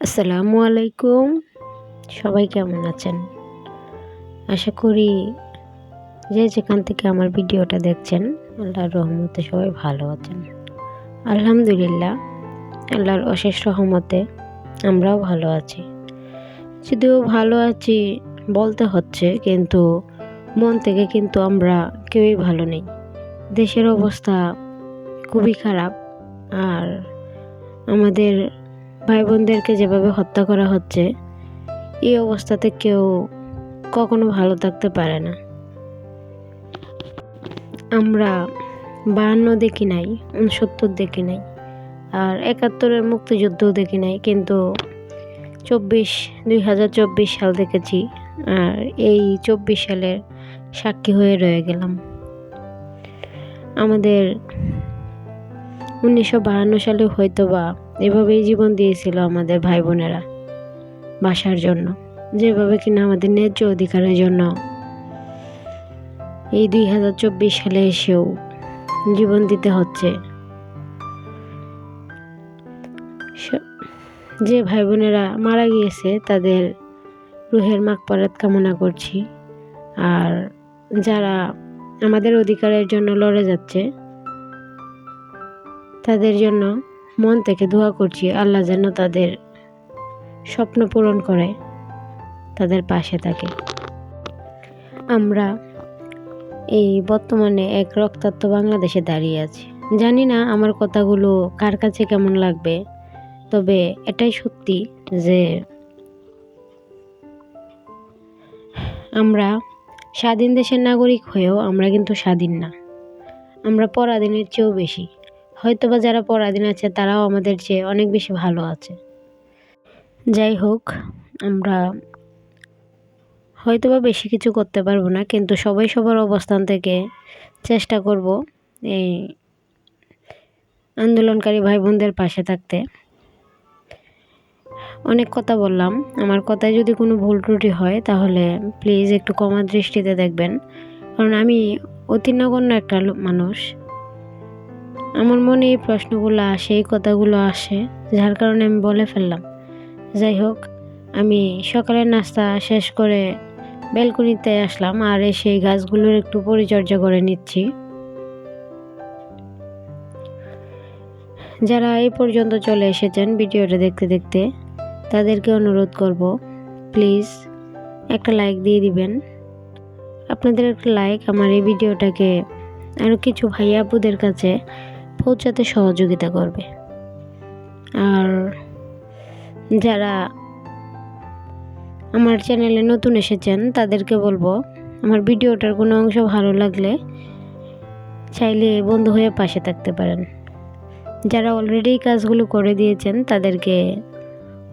আসসালামু আলাইকুম। সবাই কেমন আছেন? আশা করি যে যেখান থেকে আমার ভিডিওটা দেখছেন, আল্লাহর রহমতে সবাই ভালো আছেন। আলহামদুলিল্লাহ, আল্লাহর অশেষ রহমতে আমরাও ভালো আছি। যদিও ভালো আছি বলতে হচ্ছে, কিন্তু মন থেকে কিন্তু আমরা কেউই ভালো নেই। দেশের অবস্থা খুবই খারাপ, আর আমাদের ভাই বোনদেরকে যেভাবে হত্যা করা হচ্ছে, এই অবস্থাতে কেউ কখনো ভালো থাকতে পারে না। আমরা বাহান্ন দেখি নাই, উনসত্তর দেখি নাই, আর একাত্তরের মুক্তিযুদ্ধও দেখি নাই, কিন্তু চব্বিশ, দুই হাজার চব্বিশ সাল দেখেছি, আর এই চব্বিশ সালের সাক্ষী হয়ে রয়ে গেলাম। আমাদের উনিশশো বাহান্ন সালে হয়তো বা এভাবেই জীবন দিয়েছিল আমাদের ভাই বোনেরা বাসার জন্য। যেভাবে কিনা আমাদের ন্যায্য অধিকারের জন্য। এই দুই হাজার চব্বিশ সালে এসেও জীবন দিতে হচ্ছে। যে ভাই বোনেরা মারা গিয়েছে, তাদের রুহের মাগপারাত কামনা করছি। আর যারা আমাদের অধিকারের জন্য লড়ে যাচ্ছে, তাদের জন্য মন থেকে দোয়া করছি, আল্লাহ যেন তাদের স্বপ্ন পূরণ করে, তাদের পাশে থাকে। আমরা এই বর্তমানে এক রক্তাক্ত বাংলাদেশে দাঁড়িয়ে আছি। জানি না আমার কথাগুলো কার কাছে কেমন লাগবে, তবে এটাই সত্যি যে আমরা স্বাধীন দেশের নাগরিক হয়েও আমরা কিন্তু স্বাধীন না। আমরা পরাধীনের চেয়েও বেশি। হয়তোবা যারা পরাধীন আছে, তারাও আমাদের চেয়ে অনেক বেশি ভালো আছে। যাই হোক, আমরা হয়তোবা বেশি কিছু করতে পারব না, কিন্তু সবাই সবার অবস্থান থেকে চেষ্টা করব এই আন্দোলনকারী ভাই বোনদের পাশে থাকতে। অনেক কথা বললাম। আমার কথায় যদি কোনো ভুল ত্রুটি হয়, তাহলে প্লিজ একটু কমা দৃষ্টিতে দেখবেন। কারণ আমি অতি নগণ্য একটা মানুষ। আমার মনে এই প্রশ্নগুলো আসে, এই কথাগুলো আসে, যার কারণে আমি বলে ফেললাম। যাই হোক, আমি সকালের নাস্তা শেষ করে বেলকনিতে আসলাম আর এসে গাছগুলোর একটু পরিচর্যা করে নিচ্ছি। যারা এই পর্যন্ত চলে এসেছেন ভিডিওটা দেখতে দেখতে, তাদেরকে অনুরোধ করব, প্লিজ একটা লাইক দিয়ে দিবেন। আপনাদের একটা লাইক আমার এই ভিডিওটাকে আরও কিছু ভাইয়া আপুদের কাছে পৌঁছাতে সহযোগিতা করবে। আর যারা আমার চ্যানেলে নতুন এসেছেন, তাদেরকে বলব, আমার ভিডিওটার কোনো অংশ ভালো লাগলে চাইলে বন্ধু হয়ে পাশে থাকতে পারেন। যারা অলরেডি কাজগুলো করে দিয়েছেন, তাদেরকে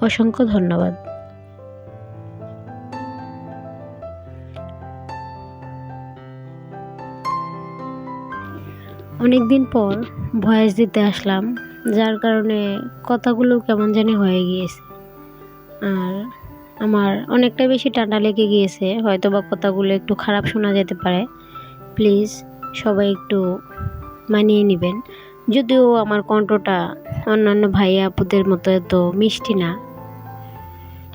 অসংখ্য ধন্যবাদ। অনেক দিন পর ভয়েস দিতে আসলাম, যার কারণে কথাগুলো কেমন জানি হয়ে গিয়েছে। আর আমার অনেকটা বেশি ঠান্ডা লেগে গিয়েছে হয়তো বা কথাগুলো একটু খারাপ শোনা যেতে পারে। প্লিজ, সবাই একটু মানিয়ে নেবেন। যদিও আমার কণ্ঠটা অন্যান্য ভাইয়া আপুদের মতো এত মিষ্টি না।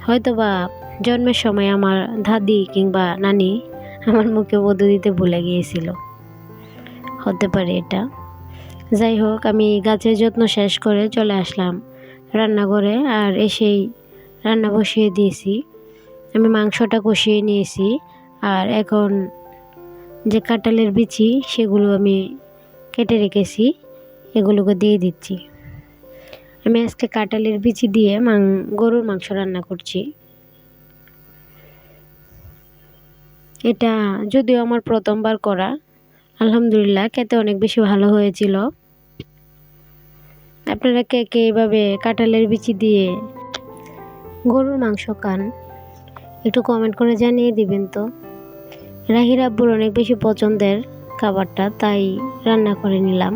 হয়তো বা জন্মের সময় আমার দাদি কিংবা নানি আমার মুখে বধু দিতে ভুলে গিয়েছিল। হতে পারে এটা। যাই হোক, আমি গাছের যত্ন শেষ করে চলে আসলাম রান্নাঘরে আর এসেই রান্না বসিয়ে দিয়েছি। আমি মাংসটা কষিয়ে নিয়েছি আর এখন যে কাঁটালের বিচি, সেগুলো আমি কেটে রেখেছি, এগুলোকে দিয়ে দিচ্ছি। আমি আজকে কাঁটালের বিচি দিয়ে মাং, গরুর মাংস রান্না করছি। এটা যদিও আমার প্রথমবার করা আলহামদুলিল্লাহ, খেতে অনেক বেশি ভালো হয়েছিল। আপনারা কে কে এভাবে কাঁঠালের বিচি দিয়ে গরুর মাংস খান, একটু কমেন্ট করে জানিয়ে দিবেন তো। রাহির আব্বুর অনেক বেশি পছন্দের খাবারটা, তাই রান্না করে নিলাম।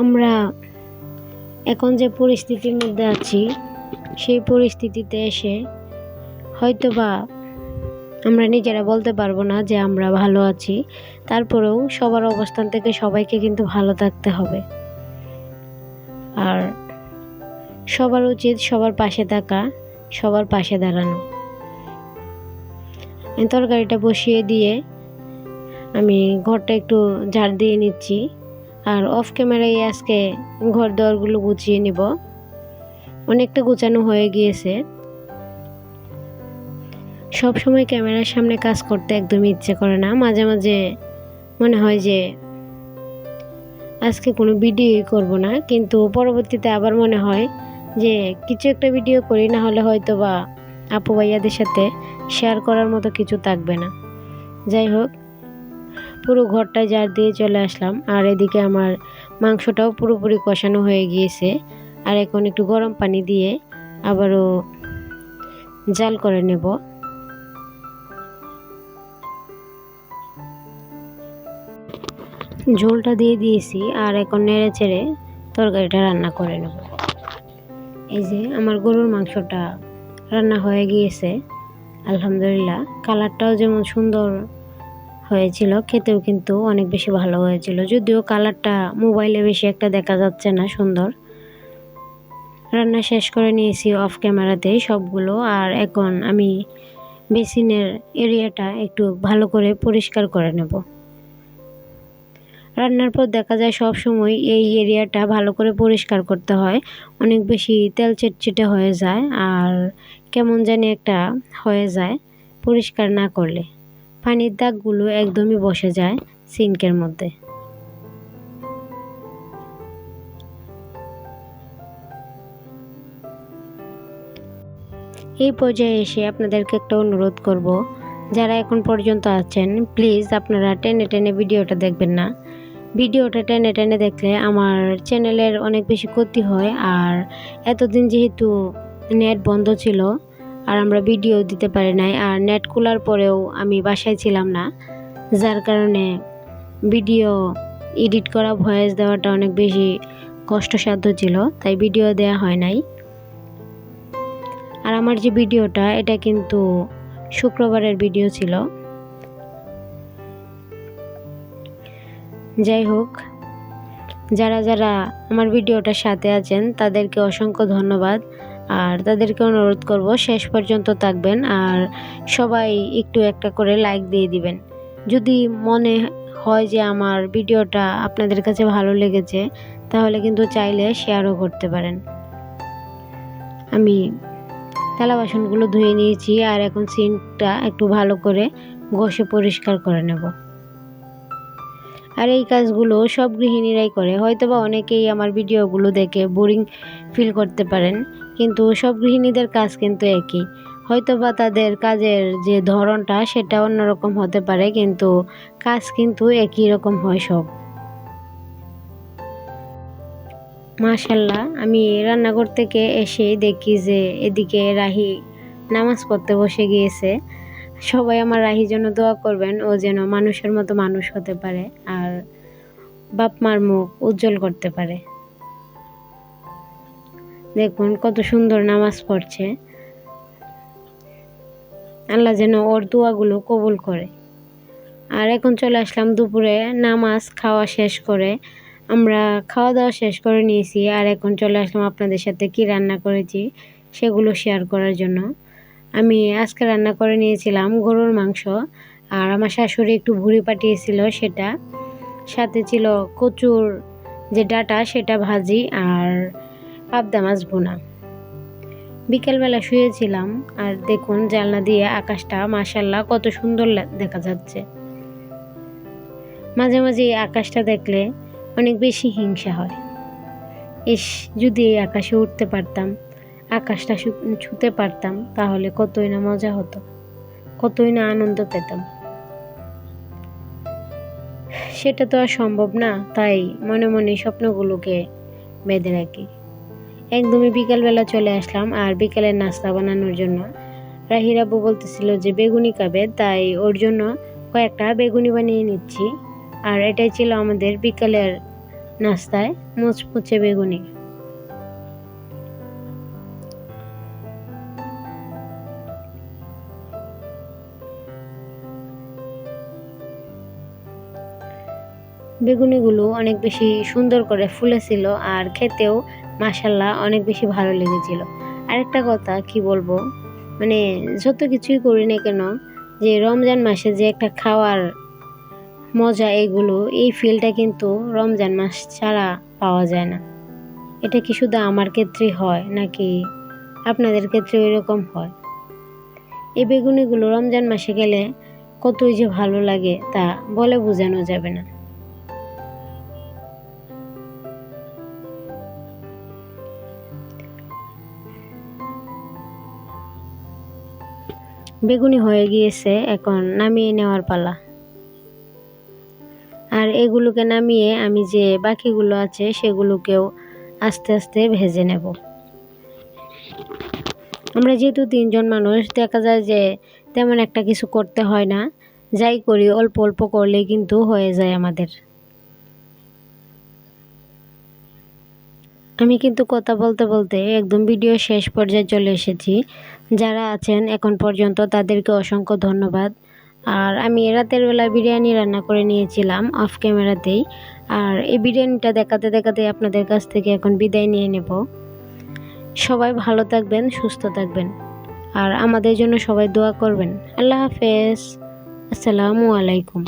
আমরা এখন যে পরিস্থিতির মধ্যে আছি, সেই পরিস্থিতিতে এসে হয়তোবা আমরা নিজেরা বলতে পারব না যে আমরা ভালো আছি। তারপরেও সবার অবস্থান থেকে সবাইকে কিন্তু ভালো থাকতে হবে। আর সবার উচিত সবার পাশে থাকা, সবার পাশে দাঁড়ানো। তরকারিটা বসিয়ে দিয়ে আমি ঘরটা একটু ঝাড় দিয়ে নিচ্ছি। আর অফ ক্যামেরায় আজকে ঘর দরগুলো গুছিয়ে নিব। অনেকটা গোছানো হয়ে গিয়েছে। সব সময় ক্যামেরার সামনে কাজ করতে একদমই ইচ্ছে করে না। মাঝে মাঝে মনে হয় যে আজকে কোনো ভিডিওই করব না। কিন্তু পরবর্তীতে আবার মনে হয় যে কিছু একটা ভিডিও করি, না হলে হয়তো বা আপু ভাইয়াদের সাথে শেয়ার করার মতো কিছু থাকবে না। যাই হোক, পুরো ঘরটা জার দিয়ে চলে আসলাম। আর এদিকে আমার মাংসটাও পুরোপুরি কষানো হয়ে গিয়েছে। আর এখন একটু গরম পানি দিয়ে আবারও জাল করে নেব। ঝোলটা দিয়ে দিয়েছি আর এখন নেড়ে চেড়ে তরকারিটা রান্না করে নেব। এই যে আমার গরুর মাংসটা রান্না হয়ে গিয়েছে, আলহামদুলিল্লাহ। কালারটাও যেমন সুন্দর হয়েছিল, খেতেও কিন্তু অনেক বেশি ভালো হয়েছিল। যদিও কালারটা মোবাইলে বেশি একটা দেখা যাচ্ছে না সুন্দর। রান্না শেষ করে নিয়েছি অফ ক্যামেরাতে সবগুলো আর এখন আমি বেসিনের এরিয়াটা একটু ভালো করে পরিষ্কার করে নেব। রান্নার পর দেখা যায় সব সময় এই এরিয়াটা ভালো করে পরিষ্কার করতে হয়। অনেক বেশি তেল চিটচিটে হয়ে যায় আর কেমন জানি একটা হয়ে যায় পরিষ্কার না করলে। পানির দাগগুলো একদমই বসে যায় সিঙ্কের মধ্যে। এই পর্যায়ে এসে আপনাদেরকে একটা অনুরোধ করব, যারা এখন পর্যন্ত আছেন, প্লিজ আপনারা টেনে টেনে ভিডিওটা দেখবেন না। ভিডিওটা টেনে টেনে দেখলে আমার চ্যানেলের অনেক বেশি ক্ষতি হয়। আর এতদিন যেহেতু নেট বন্ধ ছিল, আর আমরা ভিডিও দিতে পারি নাই, আর নেট খোলার পরেও আমি বাসায় ছিলাম না, যার কারণে ভিডিও এডিট করা, ভয়েস দেওয়াটা অনেক বেশি কষ্টসাধ্য ছিল, তাই ভিডিও দেওয়া হয় নাই। আর আমার যে ভিডিওটা, এটা কিন্তু শুক্রবারের ভিডিও ছিল। যাই হোক, যারা যারা আমার ভিডিওটার সাথে আছেন, তাদেরকে অসংখ্য ধন্যবাদ। আর তাদেরকে অনুরোধ করব, শেষ পর্যন্ত থাকবেন আর সবাই একটু একটা করে লাইক দিয়ে দিবেন। যদি মনে হয় যে আমার ভিডিওটা আপনাদের কাছে ভালো লেগেছে, তাহলে কিন্তু চাইলে শেয়ারও করতে পারেন। আমি থালা বাসনগুলো ধুয়ে নিয়েছি আর এখন সিঙ্কটা একটু ভালো করে ঘষে পরিষ্কার করে নেব। আর এই কাজগুলো সব গৃহিণীরাই করে। হয়তো বা অনেকেই আমার ভিডিওগুলো দেখে বোরিং ফিল করতে পারেন, কিন্তু সব গৃহিণীদের কাজ কিন্তু একই। হয়তো বা তাদের কাজের যে ধরনটা সেটা অন্যরকম হতে পারে, কিন্তু কাজ কিন্তু একই রকম হয় সব। মাশাল্লাহ, আমি রান্নাঘর থেকে এসে দেখি যে এদিকে রাহি নামাজ পড়তে বসে গিয়েছে। সবাই আমার রাহির জন্য দোয়া করবেন, ও যেন মানুষের মতো মানুষ হতে পারে আর বাপ মার মুখ উজ্জ্বল করতে পারে। দেখুন, কত সুন্দর নামাজ পড়ছে। আল্লাহ যেন ওর দোয়াগুলো কবুল করে। আর এখন চলে আসলাম দুপুরে নামাজ খাওয়া শেষ করে। আমরা খাওয়া দাওয়া শেষ করে নিয়েছি, আর এখন চলে আসলাম আপনাদের সাথে কি রান্না করেছি সেগুলো শেয়ার করার জন্য। আমি আজকে রান্না করে নিয়েছিলাম গরুর মাংস, আর আমার শাশুড়ি একটু ভুড়ি পাঠিয়েছিল সেটা। সাথে ছিল কচুর যে ডাটা সেটা ভাজি আর পাবদা মাছ ভুনা। বিকেলবেলা শুয়েছিলাম, আর দেখুন জানলা দিয়ে আকাশটা মাসাল্লাহ কত সুন্দর দেখা যাচ্ছে। মাঝে মাঝে আকাশটা দেখলে অনেক বেশি হিংসা হয়। ইস, যদি এই আকাশে উঠতে পারতাম। আকাশটা ছুতে পারতাম, তাহলে কতই না মজা হতো, কতই না আনন্দ পেতাম। সেটা তো আর সম্ভব না, তাই মনে মনে স্বপ্নগুলোকে বেঁধে রাখি। একদমই বিকালবেলা চলে আসলাম আর বিকালের নাস্তা বানানোর জন্য। রাহিরাবু বলতেছিল যে বেগুনি খাবে, তাই ওর জন্য কয়েকটা বেগুনি বানিয়ে নিচ্ছি। আর এটাই ছিল আমাদের বিকালের নাস্তায় মুচমুচে বেগুনি। বেগুনিগুলো অনেক বেশি সুন্দর করে ফুলেছিল আর খেতেও মাসাল্লাহ অনেক বেশি ভালো লেগেছিল। আরেকটা কথা, কি বলব? মানে যত কিছুই করি না কেন, যে রমজান মাসে যে একটা খাওয়ার মজা এগুলো, এই ফিলটা কিন্তু রমজান মাস ছাড়া পাওয়া যায় না। এটা কি শুধু আমার ক্ষেত্রে হয়, নাকি আপনাদের ক্ষেত্রে এরকম হয়? এই বেগুনিগুলো রমজান মাসে গেলে কতই যে ভালো লাগে তা বলে বোঝানো যাবে না। বেগুনি হয়ে গিয়েছে, এখন নামিয়ে নেওয়ার পালা। আর এগুলোকে নামিয়ে আমি যে বাকিগুলো আছে সেগুলোকেও আস্তে আস্তে ভেজে নেব। আমরা যেহেতু তিনজন মানুষ, দেখা যায় যে তেমন একটা কিছু করতে হয় না। যাই করি, অল্প অল্প করলেই কিন্তু হয়ে যায় আমাদের। আমি কিন্তু কথা বলতে বলতে একদম ভিডিও শেষ পর্যায়ে চলে এসেছি। যারা আছেন এখন পর্যন্ত তাদেরকে অসংখ্য ধন্যবাদ। আর আমি রাতের বেলা বিরিয়ানি রান্না করে নিয়েছিলাম অফ ক্যামেরাতেই আর এই বিরিয়ানিটা দেখাতে দেখাতে আপনাদের কাছ থেকে এখন বিদায় নিয়ে নেব। সবাই ভালো থাকবেন, সুস্থ থাকবেন। আর আমাদের জন্য সবাই দোয়া করবেন। আল্লাহ হাফেজ। আসসালামু আলাইকুম।